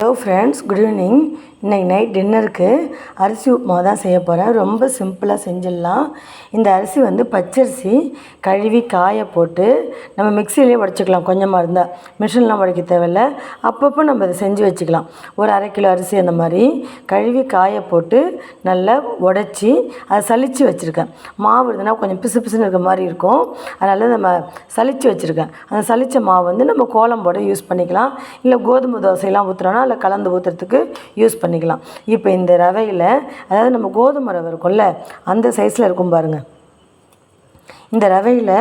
Hello friends good evening இன்றைக்கி night டின்னருக்கு அரிசி உப்புமா தான் செய்ய போகிறேன் ரொம்ப சிம்பிளாக செஞ்சிடலாம். இந்த அரிசி வந்து பச்சரிசி கழுவி காய போட்டு நம்ம மிக்சியிலே உடச்சிக்கலாம் கொஞ்சமாக இருந்தால் மிஷின்லாம் உடைக்க தேவையில்ல. அப்பப்போ நம்ம இதை செஞ்சு வச்சுக்கலாம். ஒரு அரை கிலோ அரிசி அந்த மாதிரி கழுவி காய போட்டு நல்லா உடச்சி அதை சளிச்சு வச்சுருக்கேன். மாவு இருந்ததுன்னா கொஞ்சம் பிசு பிசுன்னு இருக்க மாதிரி இருக்கும். அதனால் நம்ம சளிச்சு வச்சுருக்கேன். அந்த சளிச்ச மாவு வந்து நம்ம கோலம் போட யூஸ் பண்ணிக்கலாம். இல்லை கோதுமை தோசையெல்லாம் ஊற்றுறோன்னா அதில் கலந்து ஊற்றுறதுக்கு யூஸ் பண்ணி பண்ணிக்கலாம். இப்போ இந்த ரவையில் அதாவது நம்ம கோதுமை ரவை இருக்கும்ல அந்த சைஸில் இருக்கும் பாருங்கள் இந்த ரவையில்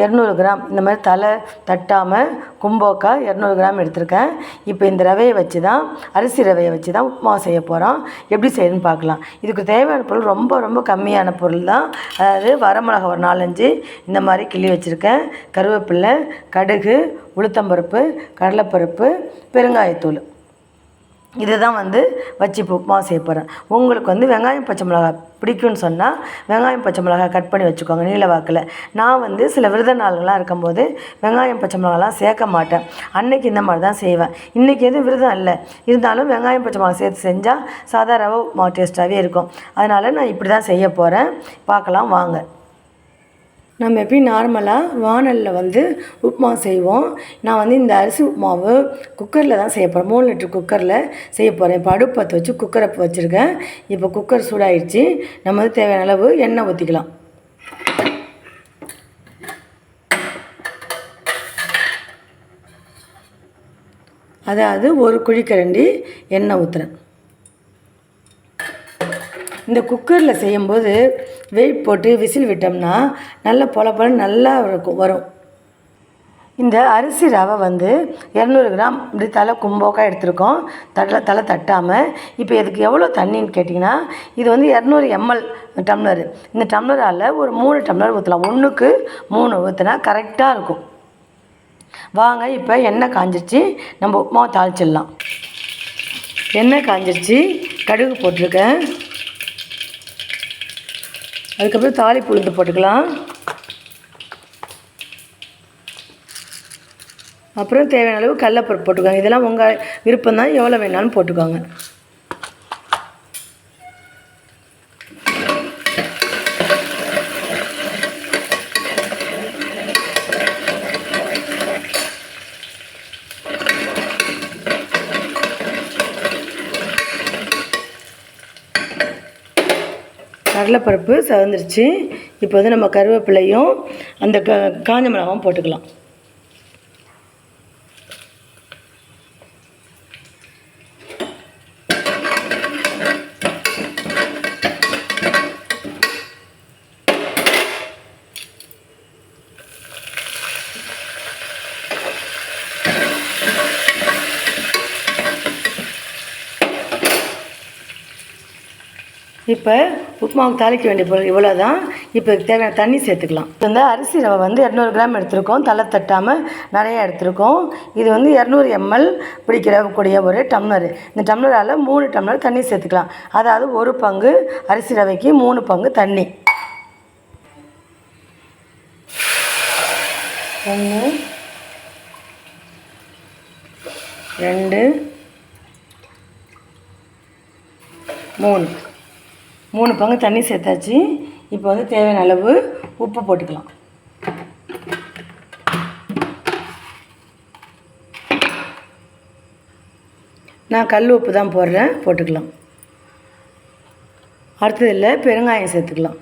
இரநூறு கிராம் இந்த மாதிரி தலை தட்டாமல் கும்போக்கா இரநூறு கிராம் எடுத்திருக்கேன். இப்போ இந்த ரவையை வச்சு தான் அரிசி ரவையை வச்சு தான் உப்புமா செய்ய போகிறோம் எப்படி செய்யணும்னு பார்க்கலாம். இதுக்கு தேவையான பொருள் ரொம்ப ரொம்ப கம்மியான பொருள் தான். அதாவது வரமிளகா ஒரு நாலஞ்சு இந்த மாதிரி கிள்ளி வச்சுருக்கேன். கருவேப்பில்லை கடுகு உளுத்தம்பருப்பு கடலைப்பருப்பு பெருங்காயத்தூள். இதை தான் வந்து வச்சு உப்புமா செய்ய போகிறேன் உங்களுக்கு வந்து வெங்காயம் பச்சை மிளகாய் பிடிக்கும்னு சொன்னால் வெங்காயம் பச்சை மிளகாய் கட் பண்ணி வச்சுக்கோங்க நீல வாக்கில். நான் வந்து சில விரத நாள்கள்லாம் இருக்கும்போது வெங்காயம் பச்சை மிளகாலாம் சேர்க்க மாட்டேன். அன்னைக்கு இந்த மாதிரி தான் செய்வேன். இன்றைக்கி எதுவும் விரதம் இல்லை. இருந்தாலும் வெங்காயம் பச்சை மிளகாய் சேர்த்து செஞ்சால் சாதா ரவை உப்புமா டேஸ்ட்டாகவே இருக்கும். அதனால் நான் இப்படி தான் செய்ய போகிறேன் பார்க்கலாம் வாங்க. நம்ம எப்பயும் நார்மலாக வானலில் வந்து உப்புமா செய்வோம். நான் வந்து இந்த அரிசி உப்புமாவு குக்கரில் தான் செய்ய போகிறேன் மூணு லிட்டர் குக்கரில் செய்ய போகிறேன் இப்போ அடுப்பு பற்ற வச்சு குக்கரை வச்சுருக்கேன். இப்போ குக்கர் சூடாயிடுச்சு நம்ம வந்து தேவையான அளவு எண்ணெய் ஊற்றிக்கலாம் அதாவது ஒரு குழிக்கரண்டி எண்ணெய் ஊற்றுறேன் இந்த குக்கரில் செய்யும்போது வெயிட் போட்டு விசில் விட்டோம்னா நல்ல பொல பொல நல்லா இருக்கும் வரும். இந்த அரிசி ரவை வந்து இரநூறு கிராம் இப்படி தலை கும்போக்காக எடுத்திருக்கோம். தட்டில் தலை தட்டாமல் இப்போ இதுக்கு எவ்வளோ தண்ணின்னு கேட்டிங்கன்னா இது வந்து இரநூறு எம்எல் டம்ளர். இந்த டம்ளரால் ஒரு மூணு டம்ளர் ஊற்றலாம். ஒன்றுக்கு மூணு ஊற்றினா கரெக்டாக இருக்கும். வாங்க இப்போ எண்ணெய் காஞ்சிருச்சு. நம்ம உப்புமா தாளிச்சிடலாம். எண்ணெய் காஞ்சிருச்சு. கடுகு போட்டிருக்கேன். அதுக்கப்புறம் தாளிப்பு உளுந்து போட்டுக்கலாம். அப்புறம் தேவையான அளவு கடலப்பருப்பு போட்டுக்கோங்க. இதெல்லாம் உங்கள் விருப்பம் தான் எவ்வளோ வேணாலும் போட்டுக்கோங்க. கடலைப்பருப்பு சதந்துருச்சு இப்போ வந்து நம்ம கருவேப்பிலையும் அந்த க காஞ்ச மிளகாவும் போட்டுக்கலாம். இப்போ உப்புமாவுக்கு தாளிக்க வேண்டிய பொருள் இவ்வளோ தான் இப்போ தேவையான தண்ணி சேர்த்துக்கலாம். இப்போ வந்து அரிசி ரவை வந்து இரநூறு கிராம் எடுத்திருக்கோம். தலை தட்டாமல் நிறையா எடுத்திருக்கோம். இது வந்து இரநூறு எம்எல் பிடிக்கிறக்கூடிய ஒரு டம்ளர். இந்த டம்ளரால் மூணு டம்ளர் தண்ணி சேர்த்துக்கலாம். அதாவது ஒரு பங்கு அரிசி ரவைக்கு மூணு பங்கு தண்ணி. ஒன்று ரெண்டு மூணு. மூணு பங்கு தண்ணி சேர்த்தாச்சு. இப்போ வந்து தேவையான அளவு உப்பு போட்டுக்கலாம். நான் கல் உப்பு தான் போடுறேன் போட்டுக்கலாம். அடுத்ததில் பெருங்காயம் சேர்த்துக்கலாம்.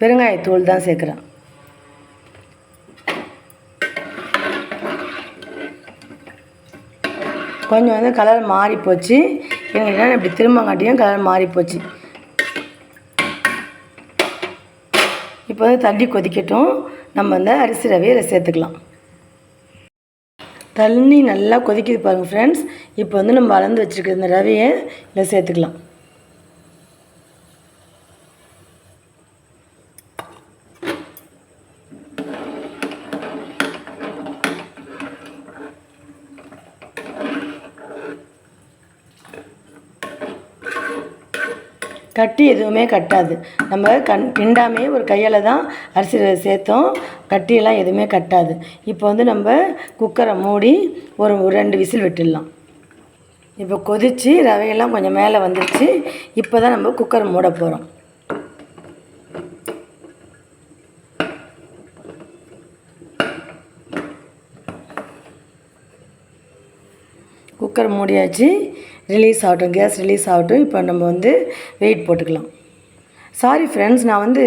பெருங்காயத்தூள் தான் சேர்க்குறேன். கொஞ்சம் வந்து கலர் மாறி போச்சு ஏன்னா என்ன இப்படி திரும்பங்காட்டியும் கலர் மாறி போச்சு இப்போ வந்து தண்ணி கொதிக்கட்டும். நம்ம வந்து அரிசி ரவையை இதில் சேர்த்துக்கலாம். தண்ணி நல்லா கொதிக்குது பாருங்கள் ஃப்ரெண்ட்ஸ் இப்போ வந்து நம்ம வளர்ந்து வச்சுருக்க இந்த ரவையை இதில் சேர்த்துக்கலாம். கட்டி எதுவுமே கட்டாது. நம்ம கண் கிண்டாமே ஒரு கையால் தான் அரிசி சேர்த்தோம். கட்டியெல்லாம் எதுவுமே கட்டாது. இப்போ வந்து நம்ம குக்கரை மூடி ஒரு ரெண்டு விசில் விட்டுடலாம். இப்போ கொதித்து ரவையெல்லாம் கொஞ்சம் மேலே வந்துடுச்சு இப்போ தான் நம்ம குக்கர் மூட போகிறோம் குக்கர் மூடியாச்சு. ரிலீஸ் ஆகட்டும் கேஸ் ரிலீஸ் ஆகட்டும் இப்போ நம்ம வந்து வெயிட் போட்டுக்கலாம். சாரி ஃப்ரெண்ட்ஸ் நான் வந்து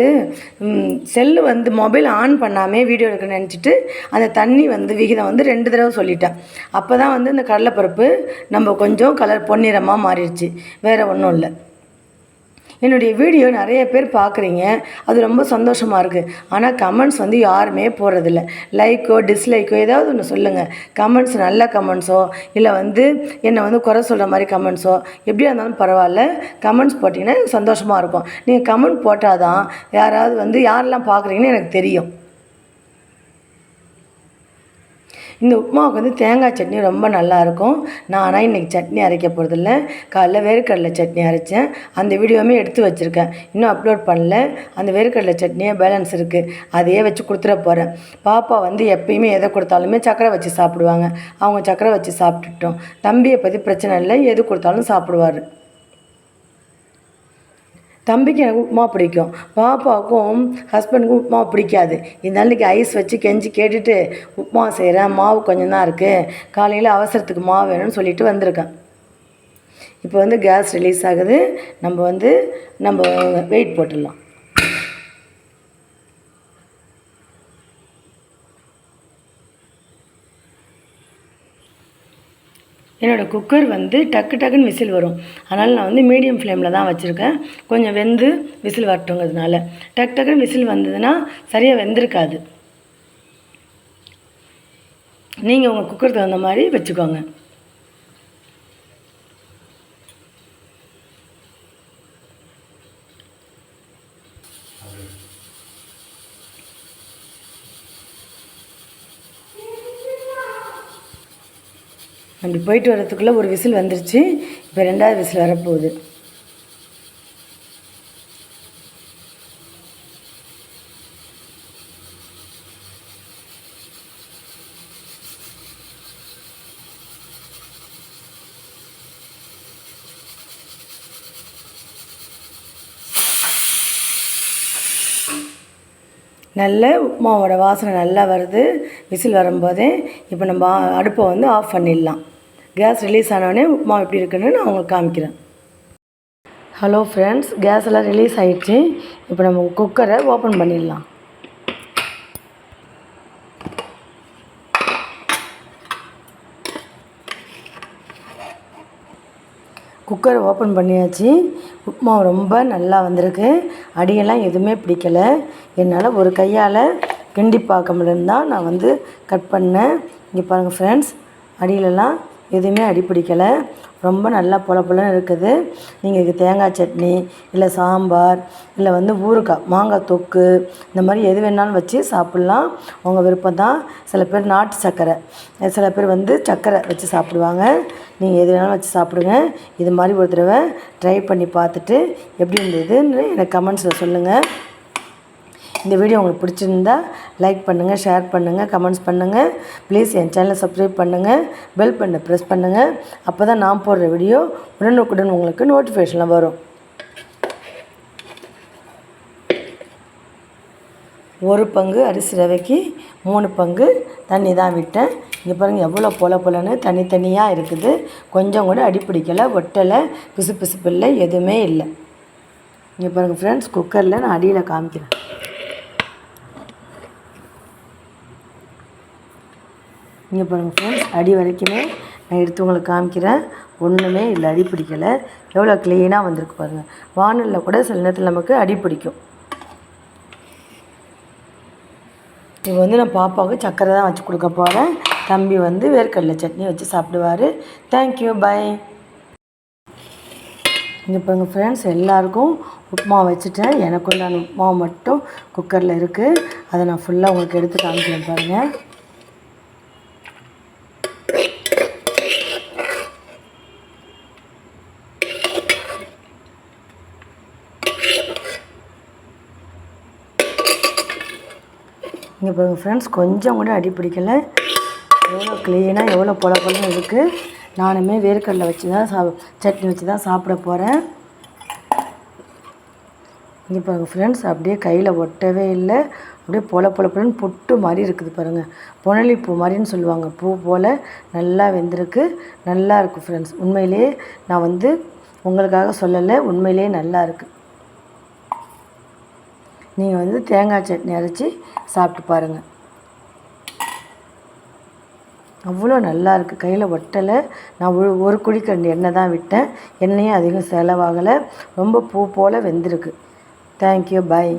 செல்லு வந்து மொபைல் ஆன் பண்ணாமே வீடியோ எடுக்க நினச்சிட்டு அந்த தண்ணி வந்து விகிதம் வந்து ரெண்டு தடவை சொல்லிட்டேன். அப்போ தான் வந்து இந்த கடலைப்பருப்பு நம்ம கொஞ்சம் கலர் பொன்னிறமாக மாறிடுச்சு. வேறு ஒன்றும் இல்லை. என்னுடைய வீடியோ நிறைய பேர் பார்க்குறீங்க. அது ரொம்ப சந்தோஷமாக இருக்குது ஆனால் கமெண்ட்ஸ் வந்து யாருமே போடுறதில்ல. லைக்கோ டிஸ்லைக்கோ ஏதாவது ஒன்று சொல்லுங்கள் கமெண்ட்ஸ் நல்ல கமெண்ட்ஸோ இல்லை வந்து என்னை வந்து குறை சொல்கிற மாதிரி கமெண்ட்ஸோ எப்படியா இருந்தாலும் பரவாயில்ல. கமெண்ட்ஸ் போட்டிங்கன்னா எனக்கு சந்தோஷமாக இருக்கும். நீங்கள் கமெண்ட் போட்டால் தான் யாராவது வந்து யாரெல்லாம் பார்க்குறீங்கன்னு எனக்கு தெரியும். இந்த உப்புமாவுக்கு வந்து தேங்காய் சட்னி ரொம்ப நல்லாயிருக்கும். நான் ஆனால் இன்றைக்கி சட்னி அரைக்க போகிறதில்ல காலைல வேர்க்கடலை சட்னி அரைச்சேன். அந்த வீடியோவுமே எடுத்து வச்சுருக்கேன். இன்னும் அப்லோட் பண்ணல. அந்த வேர்க்கடலை சட்னியே பேலன்ஸ் இருக்குது அதையே வச்சு கொடுத்துட போகிறேன் பாப்பா வந்து எப்பயுமே எதை கொடுத்தாலுமே சக்கரை வச்சு சாப்பிடுவாங்க. அவங்க சக்கரை வச்சு சாப்பிட்டுட்டோம். தம்பியை பற்றி பிரச்சனை இல்லை. எது கொடுத்தாலும் சாப்பிடுவார். தம்பிக்கு எனக்கு உப்புமா பிடிக்கும். பாப்பாவுக்கும் ஹஸ்பண்டுக்கும் உப்புமா பிடிக்காது. இந்த இன்றைக்கி ஐஸ் வச்சு கெஞ்சி கேட்டுட்டு உப்புமா செய்கிறேன் மாவு கொஞ்சம் தான் இருக்குது காலையில் அவசரத்துக்கு மாவு வேணும்னு சொல்லிட்டு வந்திருக்கேன். இப்போ வந்து கேஸ் ரிலீஸ் ஆகுது. நம்ம வந்து நம்ம வெயிட் போட்டுடலாம். என்னோடய குக்கர் வந்து டக்கு டக்குன்னு விசில் வரும். அதனால் நான் வந்து மீடியம் ஃப்ளேமில் தான் வச்சுருக்கேன். கொஞ்சம் வெந்து விசில் வரட்டுங்கிறதுனால. டக்கு டக்குன்னு விசில் வந்ததுன்னா சரியாக வெந்திருக்காது. நீங்கள் உங்கள் குக்கர் தகுந்த மாதிரி வச்சுக்கோங்க. அப்படி போயிட்டு வர்றதுக்குள்ளே ஒரு விசில் வந்துருச்சு. இப்போ ரெண்டாவது விசில் வரப்போகுது. நல்ல உப்புமாவோட வாசனை நல்லா வருது. விசில் வரும்போதே இப்போ நம்ம அடுப்பை வந்து ஆஃப் பண்ணிடலாம். கேஸ் ரிலீஸ் ஆனோடனே உப்புமா எப்படி இருக்குன்னு நான் உங்களுக்கு காமிக்கிறேன். ஹலோ ஃப்ரெண்ட்ஸ் கேஸ் எல்லாம் ரிலீஸ் ஆகிடுச்சு இப்போ நம்ம குக்கரை ஓப்பன் பண்ணிடலாம். குக்கரை ஓப்பன் பண்ணியாச்சு. உப்புமா ரொம்ப நல்லா வந்திருக்கு. அடியெல்லாம் எதுவுமே பிடிக்கலை. என்னால் ஒரு கையால் கிண்டி பார்க்க முடியலன்னு தான் நான் வந்து கட் பண்ணேன். இங்கே பாருங்கள் ஃப்ரெண்ட்ஸ் அடியிலலாம் எதுவுமே அடிப்பிடிக்கலை. ரொம்ப நல்லா பொல பொலன்னு இருக்குது. நீங்கள் இதுக்கு தேங்காய் சட்னி இல்லை சாம்பார் இல்லை வந்து ஊறுகாய் மாங்காய் தொக்கு இந்த மாதிரி எது வேணாலும் வச்சு சாப்பிட்லாம். உங்கள் விருப்பம் தான். சில பேர் நாட்டு சர்க்கரை சில பேர் வந்து சர்க்கரை வச்சு சாப்பிடுவாங்க. நீங்கள் எது வேணாலும் வச்சு சாப்பிடுங்க. இது மாதிரி ஒரு தடவை ட்ரை பண்ணி பார்த்துட்டு எப்படி இருந்ததுன்னு எனக்கு கமெண்ட்ஸில் சொல்லுங்கள் இந்த வீடியோ உங்களுக்கு பிடிச்சிருந்தா லைக் பண்ணுங்கள் ஷேர் பண்ணுங்கள் கமெண்ட்ஸ் பண்ணுங்கள் ப்ளீஸ் என் சேனலை சப்ஸ்கிரைப் பண்ணுங்கள் பெல் பண்ண ப்ரெஸ் பண்ணுங்கள் அப்போ தான் நான் போடுற வீடியோ உடனுக்குடன் உங்களுக்கு நோட்டிஃபிகேஷனில் வரும். ஒரு பங்கு அரிசி ரவைக்கு மூணு பங்கு. தண்ணி தான் விட்டேன். இங்கே பாருங்கள் எவ்வளோ பொல பொலன்னு தனித்தனியாக இருக்குது. கொஞ்சம் கூட அடிப்பிடிக்கலை ஒட்டலை பிசு பிசுப்பு இல்லை எதுவுமே இல்லை. இங்கே பாருங்கள் ஃப்ரெண்ட்ஸ் குக்கரில் நான் அடியில் காமிக்கிறேன். இங்கே பாருங்கள் ஃப்ரெண்ட்ஸ் அடி வரைக்குமே நான் எடுத்து உங்களுக்கு காமிக்கிறேன். ஒன்றுமே இல்லை அடி பிடிக்கலை. எவ்வளோ க்ளீனாக வந்திருக்கு பாருங்கள் வானலில் கூட சில நேரத்தில் நமக்கு அடி பிடிக்கும். இப்போ வந்து நான் பாப்பாவுக்கு சக்கரை தான் வச்சு கொடுக்க போகிறேன் தம்பி வந்து வேர்க்கடலை சட்னி வச்சு சாப்பிடுவார். தேங்க்யூ பை இங்கே பாருங்க ஃப்ரெண்ட்ஸ் எல்லாருக்கும் உப்புமா வச்சுட்டேன். எனக்கு உண்டான உப்புமா மட்டும் குக்கரில் இருக்குது அதை நான் ஃபுல்லாக உங்களுக்கு எடுத்து காமிக்கிறேன் பாருங்கள் இங்கே பாருங்கள் ஃப்ரெண்ட்ஸ் கொஞ்சம் கூட அடி பிடிக்கல. எவ்வளோ க்ளீனாக எவ்வளோ பொல பொலன்னு இருக்குது நானுமே வேர்க்கடலை வச்சு தான் சா சட்னி வச்சு தான் சாப்பிட போகிறேன் இங்கே பாருங்கள் ஃப்ரெண்ட்ஸ் அப்படியே கையில் ஒட்டவே இல்லை. அப்படியே பொல பொல பொலன்னு புட்டு மாதிரி இருக்குது பாருங்கள் புனலி பூ மாதிரின்னு சொல்லுவாங்க பூ போல் நல்லா வெந்திருக்கு. நல்லா இருக்குது ஃப்ரெண்ட்ஸ் உண்மையிலேயே நான் வந்து உங்களுக்காக சொல்லலை உண்மையிலேயே நல்லா இருக்குது நீங்கள் வந்து தேங்காய் சட்னி அரைச்சி சாப்பிட்டு பாருங்கள் அவ்வளோ நல்லா இருக்குது கையில் ஒட்டலை. நான் ஒரு ஒரு குழிக்கரண்டி எண்ணெய் தான் விட்டேன். எண்ணெயும் அதிகம் செலவாகலை. ரொம்ப பூ போல் வெந்திருக்கு. Thank you bye